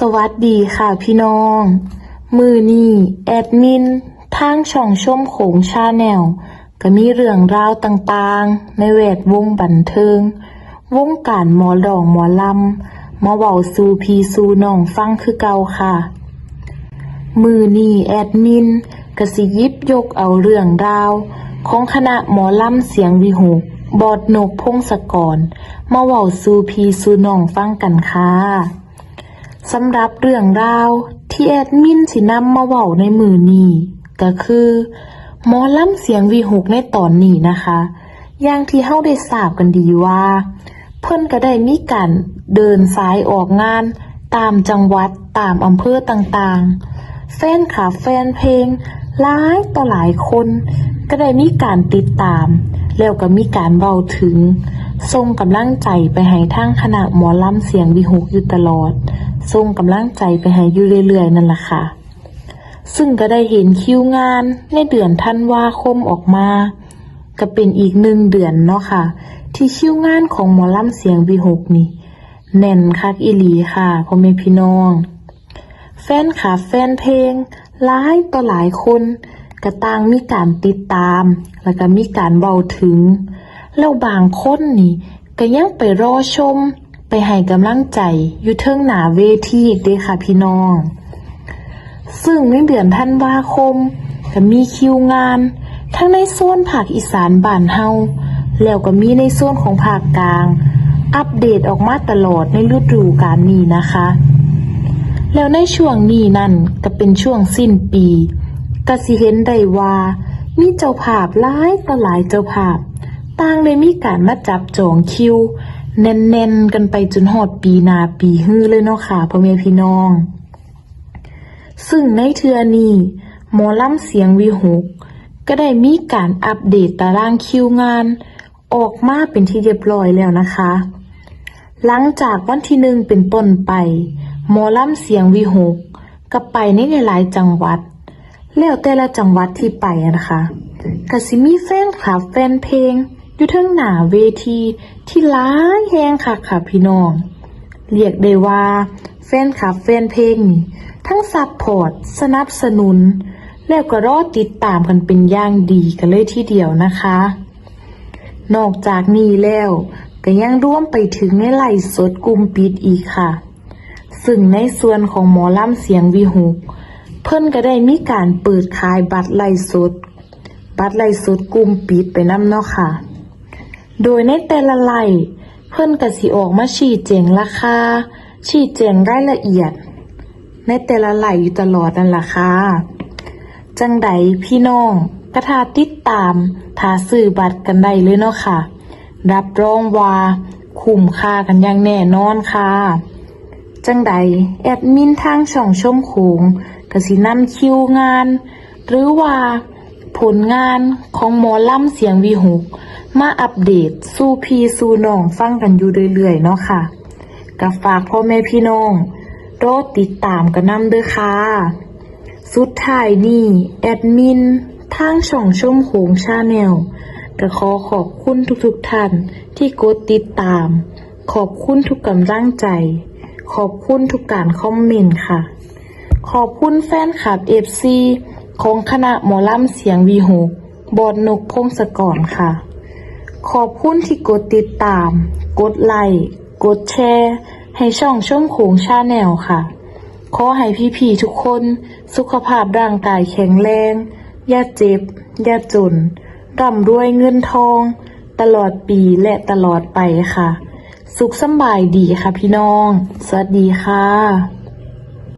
สวัสดีค่ะพี่น้อง มือนี่แอดมินทางช่องชมโขงชาแนลก็มีเรื่องราวต่างๆ ในแวดวงบันเทิง วงการหมอดองหมอลำมาเว้าสู่พีสู่น้องฟังคือเก่าค่ะ มือนี่แอดมินกสิยิบยกเอาเรื่องราว ของคณะหมอลำเสียงวิหกบอดนกพงศกร มาเว้าสู่พีสู่น้องฟังกันค่ะ สำหรับเรื่องราวที่แอดมินสินำมาเว้าในมือนี้ก็คือหมอลำเสียงวีหกในตอนนี้นะคะ อย่างที่เฮาได้ทราบกันดีว่า เพิ่นก็ได้มีการเดินสายออกงาน ตามจังหวัดตามอำเภอต่างๆ แฟนคลับแฟนเพลงหลายต่อหลายคน ก็ได้มีการติดตาม แล้วก็มีการเบาถึง ส่งกำลังใจไปให้ทางคณะหมอลำเสียงวิหกอยู่ตลอด ส่งกำลังใจไปให้อยู่เรื่อยๆ นั่นแหละค่ะ ซึ่งก็ได้เห็นคิวงานในเดือนธันวาคมออกมา ก็เป็นอีกหนึ่งเดือนเนาะค่ะ ที่คิวงานของหมอลำเสียงวีหกนี่ แน่นคักอีหลีค่ะพ่อแม่พี่น้อง แฟนคลับแฟนเพลงหลายต่อหลายคนก็ต่างมีการติดตาม แล้วก็มีการเบาถึง แล้วบางคนนี่ก็ยังไปรอชม ไปให้กำลังใจอยู่เทิงหนาเวทีอีกเด้ค่ะพี่น้อง ซึ่งในเดือนธันวาคมก็มีคิวงาน ทั้งในโซนภาคอีสานบ้านเฮาแล้วก็มีในโซนของภาคกลาง อัปเดตออกมาตลอดในฤดูกาลนี้นะคะ แล้วในช่วงนี้นั่นก็เป็นช่วงสิ้นปีก็สิเห็นได้ว่ามีเจ้าภาพหลายต่อหลายเจ้าภาพ ต่างเลยมีการมาจับจองคิว แน่นๆ กันไปจนหอดปีนาปีฮื้อเลยเนาะค่ะพ่อแม่พี่น้อง ซึ่งในเทือนี้หมอลำเสียงวีหกก็ได้มีการอัปเดตตารางคิวงาน ออกมาเป็นที่เรียบร้อยแล้วนะคะ หลังจากวันที่หนึ่งเป็นต้นไปหมอลำเสียงวีหกก็ไปในหลายจังหวัด แล้วแต่ละจังหวัดที่ไปนะคะก็สิมีแฟนคลับแฟนเพลง อยู่ทั้งหน้าเวทีที่หลายแหงค่ะค่ะพี่น้อง เรียกได้ว่า แฟนคลับแฟนเพลงนี่ทั้งซัพพอร์ตสนับสนุน แล้วก็รอติดตามกันเป็นอย่างดีกันเลยทีเดียวนะคะ นอกจากนี้แล้วก็ยังร่วมไปถึงในไลฟ์สดกลุ่มปิดอีกค่ะ ซึ่งในส่วนของหมอลำเสียงวีหกเพิ่นก็ได้มีการเปิดขายบัตรไลฟ์สด บัตรไลฟ์สดกลุ่มปิดไปนำเนาะค่ะ โดยในแต่ละไลฟ์เพิ่นกสิออกมาชี้แจงราคา ชี้แจงรายละเอียด ในแต่ละไลฟ์อยู่ตลอดนั่นล่ะค่ะ จังใดพี่น้องกระทาติดตามทาซื้อบัตรกันได้เลยเนาะค่ะ รับรองว่าคุ้มค่ากันอย่างแน่นอนค่ะ จังใดแอดมินทางช่องชมโขงกสินำคิวงาน หรือว่า ผลงานของหมอล่ำเสียงวีหกมาอัปเดตสู่พีสู่น้องฟังกันอยู่เรื่อยๆเนาะค่ะกับฝากพ่อแม่พี่น้องรอติดตามกันนำเด้อค่ะ สุดท้ายนี่แอดมินทางช่องชมโขงชาแนลก็ขอขอบคุณทุกๆท่านที่กดติดตาม ขอบคุณทุกกำลังใจ ขอบคุณทุกการคอมเมนต์ค่ะ ขอบคุณแฟนคลับเอฟซี ของคณะหมอลำเสียงวีหกบอดนกพงศกรค่ะ ขอบคุณที่กดติดตาม กดไลค์กดแชร์ ให้ช่องชมโขงชาแนลค่ะ ขอให้พี่ๆทุกคนสุขภาพร่างกายแข็งแรง อย่าเจ็บ อย่าจนร่ำรวยเงินทอง ตลอดปีและตลอดไปค่ะ สุขสบายดีค่ะพี่น้อง สวัสดีค่ะ